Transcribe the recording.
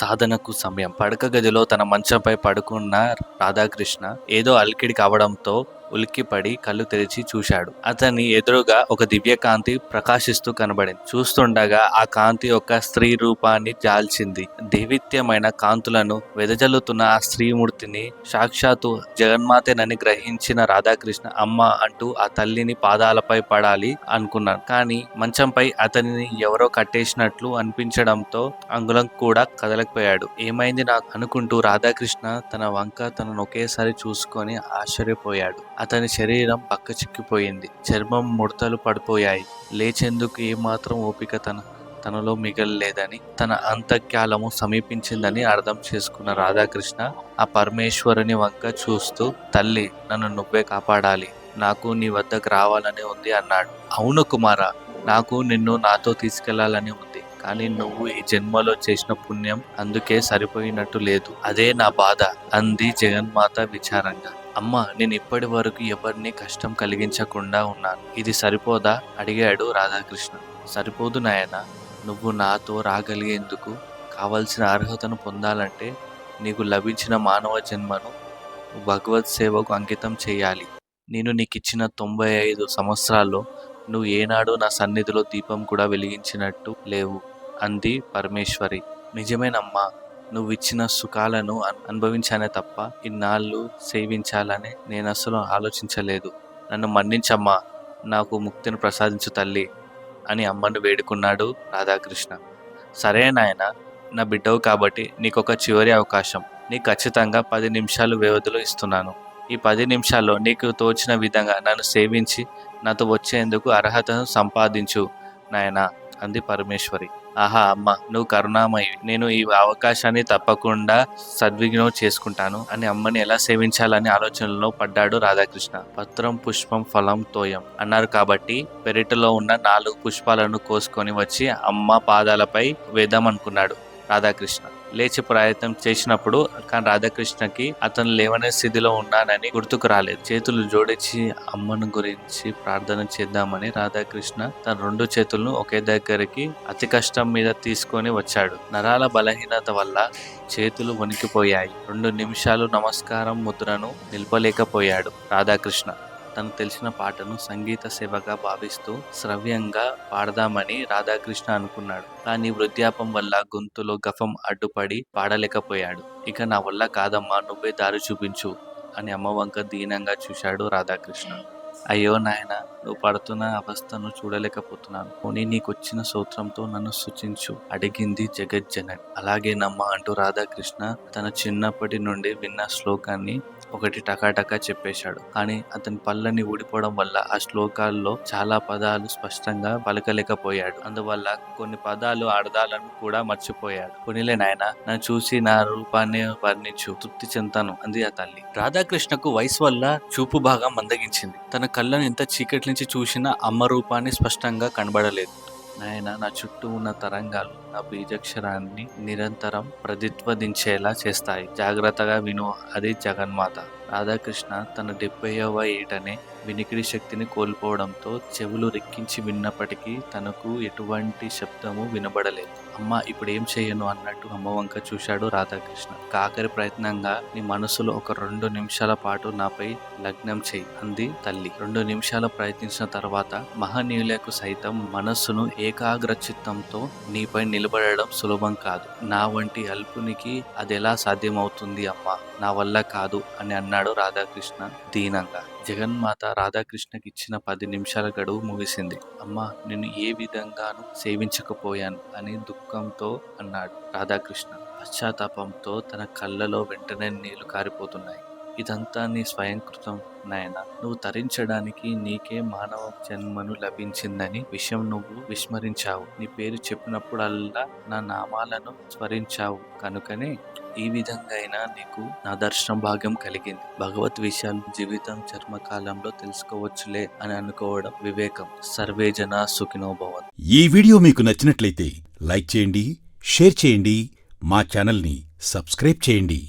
సాధనకు సమయం. పడక గదిలో తన మంచంపై పడుకున్న రాధాకృష్ణ ఏదో అలికిడి కావడంతో ఉలిక్కిపడి కళ్ళు తెరిచి చూశాడు. అతని ఎదురుగా ఒక దివ్యకాంతి ప్రకాశిస్తూ కనబడింది. చూస్తుండగా ఆ కాంతి ఒక స్త్రీ రూపాన్ని జాల్చింది. దైవిత్యమైన కాంతులను వెదజల్లుతున్న ఆ స్త్రీమూర్తిని సాక్షాత్తు జగన్మాతేనని గ్రహించిన రాధాకృష్ణ అమ్మ అంటూ ఆ తల్లిని పాదాలపై పడాలి అనుకున్నాను. కానీ మంచంపై అతనిని ఎవరో కట్టేసినట్లు అనిపించడంతో అంగుళం కూడా కదలకపోయాడు. ఏమైంది నాకు అనుకుంటూ రాధాకృష్ణ తన వంక తనను ఒకేసారి చూసుకొని ఆశ్చర్యపోయాడు. అతని శరీరం పక్క చిక్కిపోయింది చర్మం ముడతలు పడిపోయాయి. లేచేందుకు ఏమాత్రం ఓపిక తన తనలో మిగలలేదని తన అంతఃకాలము సమీపించిందని అర్థం చేసుకున్న రాధాకృష్ణ ఆ పరమేశ్వరుని వంక చూస్తూ తల్లి నన్ను నువ్వే కాపాడాలి. నాకు నీ వద్దకు రావాలని ఉంది అన్నాడు. అవును కుమార నాకు నిన్ను నాతో తీసుకెళ్ళాలని ఉంది. కానీ నువ్వు ఈ జన్మలో చేసిన పుణ్యం అందుకే సరిపోయినట్టు లేదు. అదే నా బాధ అంది జగన్మాత విచారంగా. అమ్మ నేను ఇప్పటి వరకు ఎవరిని కష్టం కలిగించకుండా ఉన్నాను. ఇది సరిపోదా? అడిగాడు రాధాకృష్ణ. సరిపోదు నాయన నువ్వు నాతో రాగలిగేందుకు కావలసిన అర్హతను పొందాలంటే నీకు లభించిన మానవ జన్మను భగవత్ సేవకు అంకితం చేయాలి. నేను నీకు ఇచ్చిన తొంభై ఐదు సంవత్సరాల్లో నువ్వు ఏనాడు నా సన్నిధిలో దీపం కూడా వెలిగించినట్టు లేవు. అంది పరమేశ్వరి. నిజమేనమ్మా నువ్వు ఇచ్చిన సుఖాలను అనుభవించానే తప్ప ఇన్నాళ్ళు సేవించాలని నేను అసలు ఆలోచించలేదు. నన్ను మన్నించమ్మా నాకు ముక్తిని ప్రసాదించు తల్లి అని అమ్మను వేడుకున్నాడు రాధాకృష్ణ. సరే నాయన నా బిడ్డవు కాబట్టి నీకొక చివరి అవకాశం. నీ ఖచ్చితంగా పది నిమిషాలు వ్యవధిలో ఇస్తున్నాను. ఈ పది నిమిషాల్లో నీకు తోచిన విధంగా నన్ను సేవించి నాతో వచ్చేందుకు అర్హతను సంపాదించు నాయనా అంది పరమేశ్వరి. ఆహా అమ్మ నువ్వు కరుణామయి నేను ఈ అవకాశాన్ని తప్పకుండా సద్వినియోగం చేసుకుంటాను. అని అమ్మని ఎలా సేవించాలని ఆలోచనలో పడ్డాడు రాధాకృష్ణ. పత్రం పుష్పం ఫలం తోయం అన్నారు కాబట్టి పెరటిలో ఉన్న నాలుగు పుష్పాలను కోసుకొని వచ్చి అమ్మ పాదాలపై వేద్దామనుకున్నాడు. రాధాకృష్ణ. లేచి ప్రయత్నం చేసినప్పుడు కానీ రాధాకృష్ణకి అతను లేవనే స్థితిలో ఉన్నానని గుర్తుకు రాలేదు. చేతులు జోడించి అమ్మను గురించి ప్రార్థన చేద్దామని రాధాకృష్ణ తన రెండు చేతులను ఒకే దగ్గరికి అతి కష్టం మీద తీసుకొని వచ్చాడు. నరాల బలహీనత వల్ల చేతులు వణికిపోయాయి. రెండు నిమిషాలు నమస్కారం ముద్రను నిలపలేకపోయాడు రాధాకృష్ణ. తనకు తెలిసిన పాటను సంగీత సేవగా భావిస్తూ శ్రవ్యంగా పాడదామని రాధాకృష్ణ అనుకున్నాడు. కానీ వృద్ధాపం వల్ల గొంతులో గఫం అడ్డుపడి పాడలేకపోయాడు. ఇక నా వల్ల కాదమ్మా నువ్వే దారి చూపించు అని అమ్మవంక దీనంగా చూశాడు రాధాకృష్ణ. అయ్యో నాయన నువ్వు పడుతున్న అవస్థను చూడలేకపోతున్నాను. పోనీ నీకొచ్చిన సూత్రంతో నన్ను సూచించు అడిగింది జగజ్జనని. అలాగేనమ్మా అంటూ రాధాకృష్ణ తన చిన్నప్పటి నుండి విన్న శ్లోకాన్ని ఒకటి టకాటకా చెప్పేశాడు. కానీ అతని పళ్ళని ఊడిపోవడం వల్ల ఆ శ్లోకాల్లో చాలా పదాలు స్పష్టంగా పలకలేకపోయాడు. అందువల్ల కొన్ని పదాలు అర్థాలను కూడా మర్చిపోయాడు. కొనిలే నాయన నన్ను చూసి నా రూపాన్ని వర్ణించు. తృప్తి చెందాను అంది ఆ తల్లి. రాధాకృష్ణకు వయసు వల్ల చూపు బాగా మందగించింది. తన కళ్ళను ఎంత చీకటి నుంచి చూసినా అమ్మ రూపాన్ని స్పష్టంగా కనబడలేదు. నాయన నా చుట్టూ ఉన్న తరంగాలు నా బీజక్షరాన్ని నిరంతరం ప్రతిధ్వనించేలా చేస్తాయి. జాగ్రత్తగా విను అది జగన్మాత. రాధాకృష్ణ తన డెబ్బైవ ఏటనే వినికిడి శక్తిని కోల్పోవడంతో చెవులు రెక్కించి విన్నప్పటికీ తనకు ఎటువంటి శబ్దము వినబడలేదు. అమ్మ ఇప్పుడు ఏం చేయను? అన్నట్టు అమ్మ వంక చూశాడు రాధాకృష్ణ. కాకరి ప్రయత్నంగా నీ మనసులో ఒక రెండు నిమిషాల పాటు నాపై లగ్నం చేయి అంది తల్లి. రెండు నిమిషాలు ప్రయత్నించిన తర్వాత మహనీయులకు సైతం మనస్సును ఏకాగ్ర చిత్తంతో నీపై నిలబడడం సులభం కాదు. నా వంటి అల్పునికి అది ఎలా సాధ్యమవుతుంది అమ్మ? నా వల్ల కాదు అని అన్నాడు రాధాకృష్ణ దీనంగా. జగన్మాత రాధాకృష్ణకి ఇచ్చిన పది నిమిషాల గడువు ముగిసింది. అమ్మా నేను ఏ విధంగానూ సేవించకపోయాను అని దుఃఖంతో అన్నాడు రాధాకృష్ణ. పశ్చాత్తాపంతో తన కళ్ళలో వెంటనే నీళ్ళు కారిపోతున్నాయి. ఇదంతా నీ స్వయంకృతం నాయన. నువ్వు తరించడానికి నీకే మానవ జన్మను లభించిందని విషయం నువ్వు విస్మరించావు. నీ పేరు చెప్పినప్పుడల్లా నా నామాలను స్మరించావు. కనుకనే ఈ విధంగా అయినా నీకు నా దర్శన భాగ్యం కలిగింది. భగవత్ విషయాలు జీవితం చర్మకాలంలో తెలుసుకోవచ్చులే అని అనుకోవడం వివేకం. సర్వే జన సుఖినో భవన్ ఈ వీడియో మీకు నచ్చినట్లయితే లైక్ చేయండి షేర్ చేయండి మా ఛానల్ని సబ్స్క్రైబ్ చేయండి.